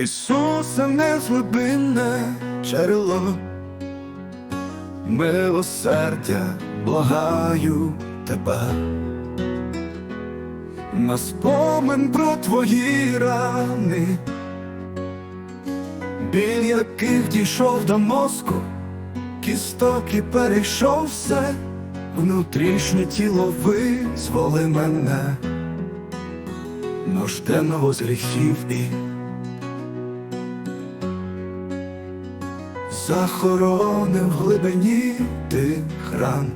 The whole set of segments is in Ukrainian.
Ісусе незглибинне джерело, милосердя, благаю тебе, на спомин про твої рани, біль яких дійшов до мозку, кісток і перейшов все, внутрішнє тіло визволи мене, нужденного з гріхів і захоронив в глибині тих ран.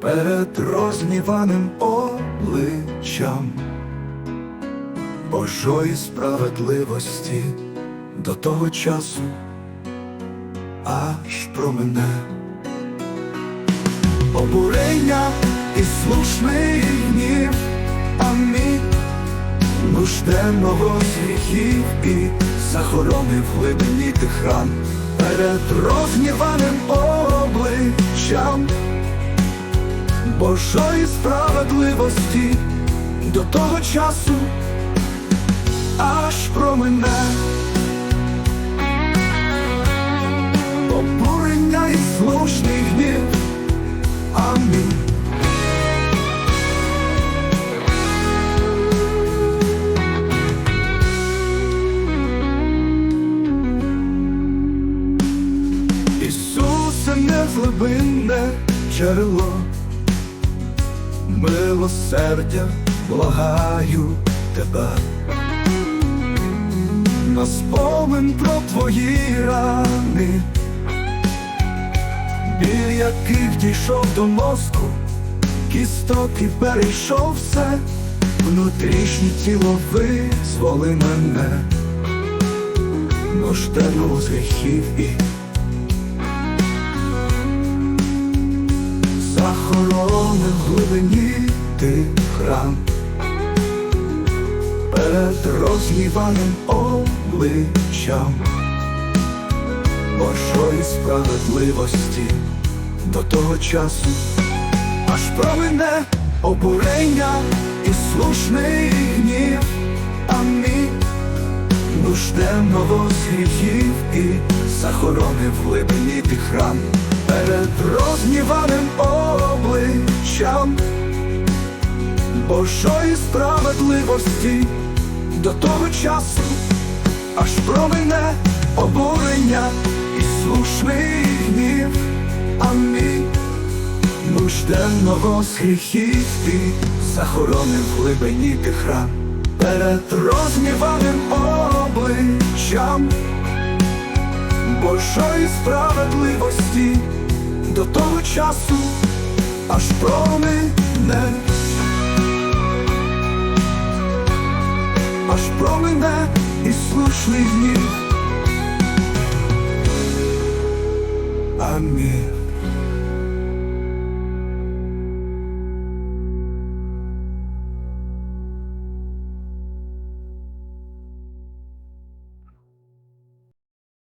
Перед розгніваним обличчям. Божої справедливості до того часу аж про мене обурення і слушний гнів, нужденного з гріхів і захоронив глибині тих ран. Перед розгніваним обличчям Божої справедливості до того часу аж про мене Ісусе незглибинне джерело, милосердя, благаю тебе, на спомин про твої рани, біль яких дійшов до мозку, кісток і перейшов все, внутрішнє тіло визволи мене, нужденного з гріхів і в глибині тих ран перед розгніваним обличчям. Божої справедливості до того часу, аж промине обурення і слушний гнів, амінь. Нужденного з гріхів і захоронив в глибині тих ран перед розгніваним обличчям. Божої справедливості до того часу, аж промине обурення і слушний гнів, амінь. Нужденного гріхів захоронив в глибині тих перед розгніваним обличчям. Божої справедливості до того часу аж промине, аж промине і слушний гнів. Амінь.